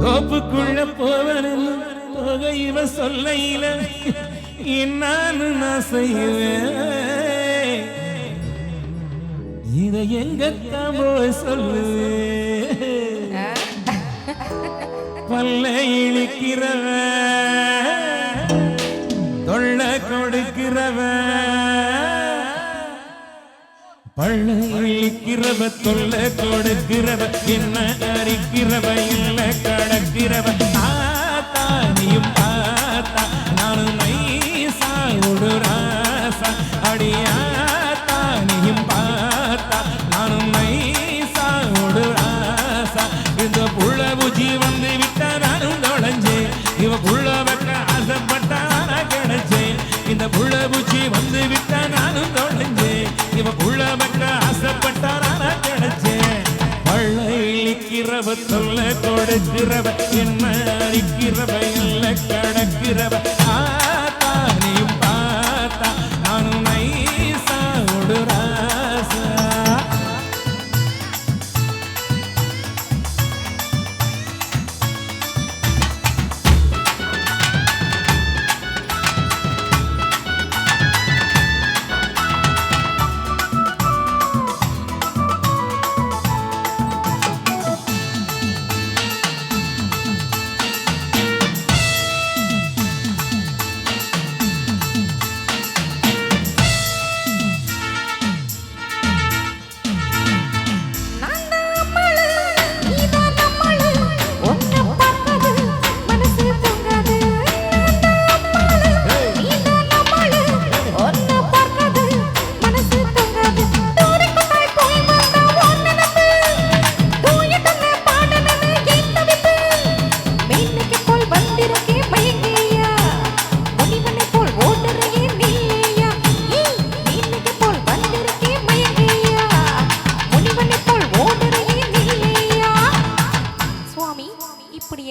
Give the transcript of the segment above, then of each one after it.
தோப்புக்குள்ள போவனும் போக இவ சொல்லையில என்னான்னு நான் செய்வேன் இதை எங்க சொல்லுவேன் பல்ல இழிக்கிறவ தொள்ள கொடுக்கிறவ பள்ள இழிக்கிறவ தொல்ல கொடுக்கிறவ என்ன அரிக்கிறவ இல்ல கடக்கிறவ இவ புள்ள வைக்க ஆசைப்பட்டான கிடைச்சேன். இந்த புள்ள பூச்சி வந்து விட்ட நானும் தொலைஞ்சேன். இவ புள்ள வைக்க ஆசைப்பட்டான கிடைச்சேன். பள்ள இழிக்கிறவ தொல்ல கொடுக்கிறவ என்ன அழிக்கிறவ இல்லை கடக்கிறவ ஆ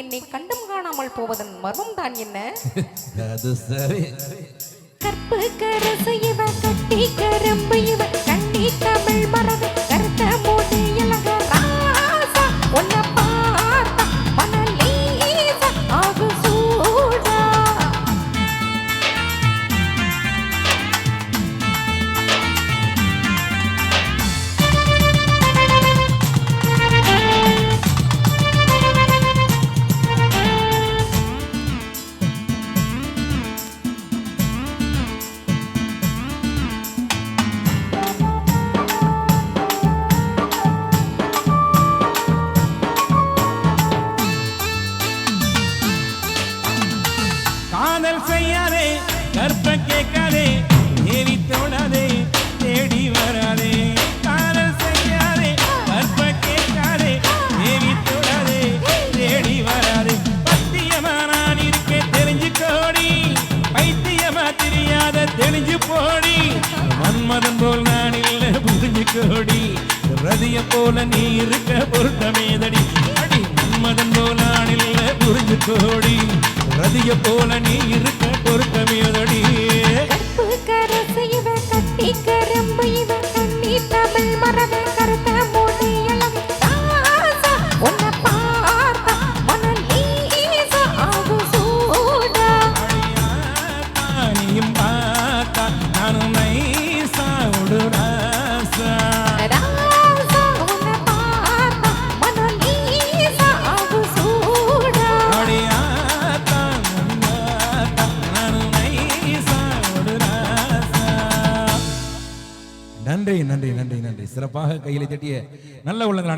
என்னை கண்டும் காணாமல் போவதன் மர்மம் தான் என்ன? அது சரி. கற்பு கரசு இவ கட்டி தெரியாத போடி. மன்மதன் போல் நான் இல்ல புரிஞ்சு கோடி. ரதிய போல நீ இருக்க பொருத்தமேதடி அடி மன்மதன் போல் நான் இல்ல புரிஞ்சு கோடி. ரதிய போல நீ இருக்க பொருத்தமேதடி கரசு இவ கட்டி கரும்பு இவ கண்ணி தமிழ் மரபு நன்றி நன்றி நன்றி நன்றி. சிறப்பாக கையில தட்டிய நல்ல உள்ளங்கள்